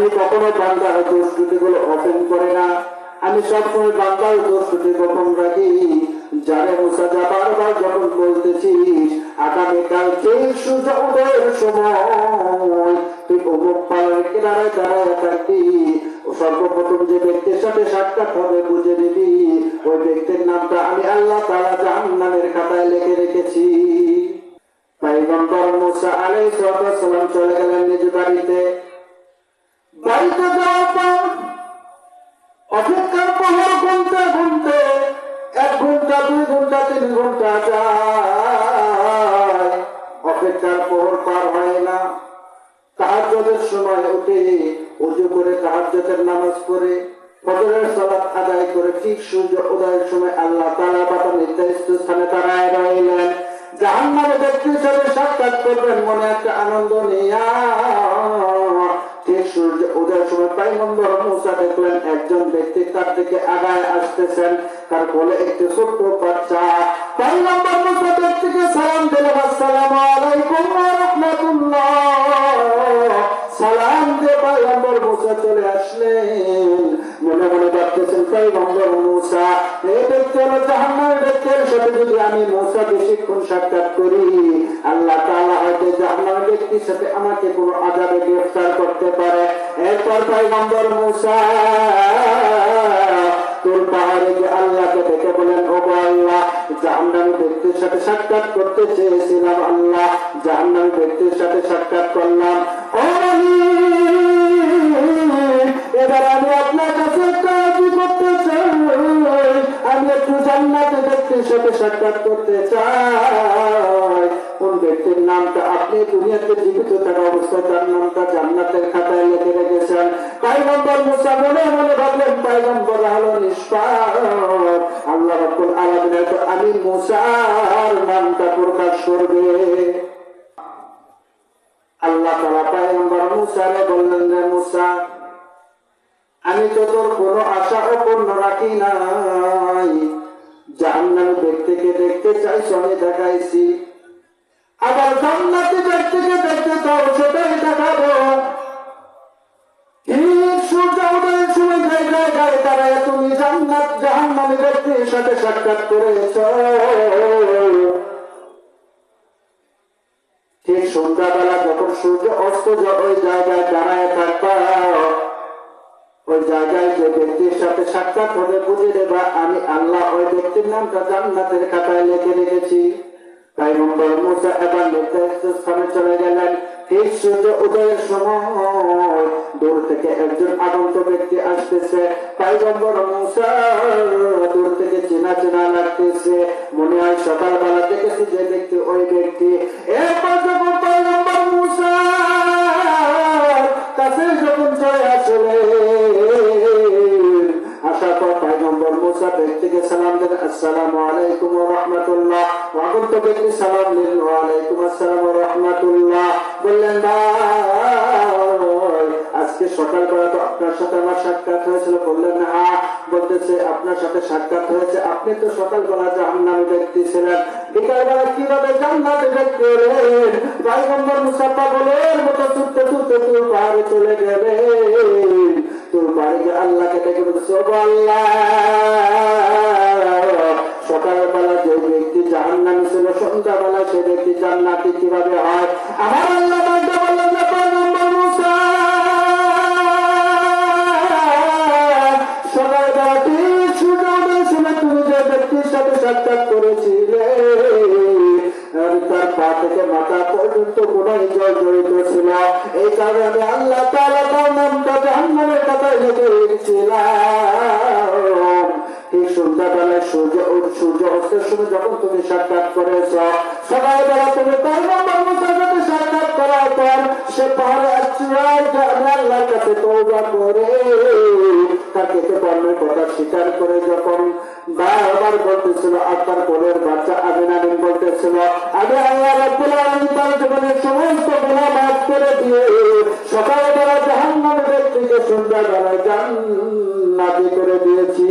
আমি কখনো বান্দার দোষগুলো অপেন করে না। আমি সবসময় বান্দার দোষ ত্রুটি গোপন রাখি। যারে মুসাজা বারবার যখন বলতেছি আগামীকাল যেই সূর্য সময় তুই অমুক পালনের কিনারায় দাঁড়ায় থাকবি। সর্বপ্রথম যে ব্যক্তির সাথে সাক্ষাৎ হবে বুঝে নিবি, ওই ব্যক্তির নামটা আমি আল্লাহ তারা জাহান্নামের খাতায় লিখে রেখেছি। তাই নম্বর মুসা আলাই সালাম চলে গেলেন নিজ বাড়িতে। বাড়িতে যাওয়ার পর অপেক্ষার পাহাড় ঘণ্টা ঘন্টে এক ঘণ্টা দুই ঘণ্টা তিন ঘণ্টা যায়। অপেক্ষার প্রহর পার হয় না। তাহাজ্জুদের সময় উঠে উজু করে তাহাজ্জুদের নামাজ পড়ে, ফজরের সালাত আদায় করে ঠিক সূর্য উদয়ের সময় আল্লাহ তাআলা বাতা নির্ধারিত স্থানে দাঁড়ায় রইলেন। জাহান্নামে ব্যক্তির সাথে সাক্ষাৎ করবেন, মনে একটা আনন্দ নিয়া উদয়ের সময় পাইগম্বর মুসা দেখলেন, একজন ব্যক্তি তার দিকে আগায় আসতেছেন, তার কোলে একটি ছোট্ট বাচ্চা। পাইগম্বর মুসা ব্যক্তিকে সালাম দিলেন আসসালামু আলাইকুম ওয়া সালাম দিয়ে পাইগম্বর মুসা চলে আসলেন। মনে মনে ভাবতেছেন পাইগম্বর মুসা এই ব্যক্তি হলো জাহান্নামের ব্যক্তির সাথে যদি আমি মুসা বেশিক্ষণ সাক্ষাৎ করি, আল্লাহ তাআলা হয়তো জাহান্নামের ব্যক্তির সাথে আমাকে কোনো আজাবে গ্রেফতার করতে পারে। এরপর পাইগম্বর মুসা, তোর পাহাড়ে যে আল্লাহকে ডেকে বলেন, ও আল্লাহ জাহান্নামী ব্যক্তির সাথে সাক্ষাৎ করতে চেয়েছিলাম আল্লাহ জাহান্নামী ব্যক্তির সাথে সাক্ষাৎ করলাম। ও ব্যক্তির সাথে সাক্ষাৎ করতে কোন ব্যক্তির নামটা আপনি দুনিয়াতে জীবিত থাকা অবস্থায় তার নামটা জান্নাতের খাতায় রেখেছেন? মুসা মনে মনে ভাবলেন হলো আল্লাহ আলামিন হয়তো আমি মুসার নামটা প্রকাশ করবে। আল্লাহ তাআলা মুসারে বললেন রে মুসা, আমি তো তোর কোনো আশা অপূর্ণ রাখি নাই। দেখতে চাই, সঙ্গে দেখাইছি। আবার জান্নাতি ব্যক্তিকে দেখতে চাও সেটাই দেখাবো। সাক্ষাৎ করেছ। ঠিক সন্ধ্যাবেলা যখন সূর্য অস্ত ওই জায়গায় দাঁড়ায় থাকবা। ওই জায়গায় যে ব্যক্তির সাথে সাক্ষাৎ হবে বুঝে দেবা আমি আল্লাহ ওই ব্যক্তির নামটা জান্নাতের খাতায় লিখে রেখেছি। নির্ধারিত স্থানে চলে গেলেন। সূর্য উদয়ের সময় দূর থেকে একজন আগন্ত ব্যক্তি আসতেছে। তাই নম্বর দূর থেকে চেনা চেনা লাগতেছে। মনে হয় সকালবেলা দেখেছি যে ব্যক্তি ওই ব্যক্তি। এরপর ব্যক্তিকে সালাম দেন, আসসালামু আলাইকুম রাহমাতুল্লাহ। আগন্ত ব্যক্তি সালাম দিলেন ওয়া আলাইকুম আসসালাম রাহমাতুল্লাহ। বললেন, ভাই, আজকে সকালবেলা তো আপনার সাথে আমার সাক্ষাৎ হয়েছিল। বললেন হ্যাঁ বলতেছে, আপনার সাথে সাক্ষাৎ হয়েছে। আপনি তো সকালবেলা জাহান্নামী ব্যক্তি ছিলেন। বিকালবেলা কীভাবে জান্নাতে ব্যক্তি হলেন? পয়গম্বর মুসা পাগলের মতো ছুটতে ছুটতে তুই চলে গেলেন তোর আল্লাহকে ডেকে বলছে সকালবেলা যে ব্যক্তি জাহান্নামী ছিল সন্ধ্যাবেলা সে ব্যক্তি জান্নাতি কীভাবে হয়? আমার আল্লাহ তার পা থেকে মাথা পর্যন্ত গুণাই জল জড়িত ছিল এই কারণে আল্লাহ তাআলা তার নামটা জাহান্নামের কথায় লিখে রেখেছিলাম ঠিক সন্ধ্যাবেলায় সূর্য সূর্য অস্তের সময় যখন তুমি সাক্ষাৎ করেছ, সকালবেলা তুমি তার নম্বর মুসার সাথে সাক্ষাৎ করার পর সে পাহাড়ে আমি দিয়ে ব্যক্তিকে সন্ধ্যাবেলায় জান্নাতি করে দিয়েছি।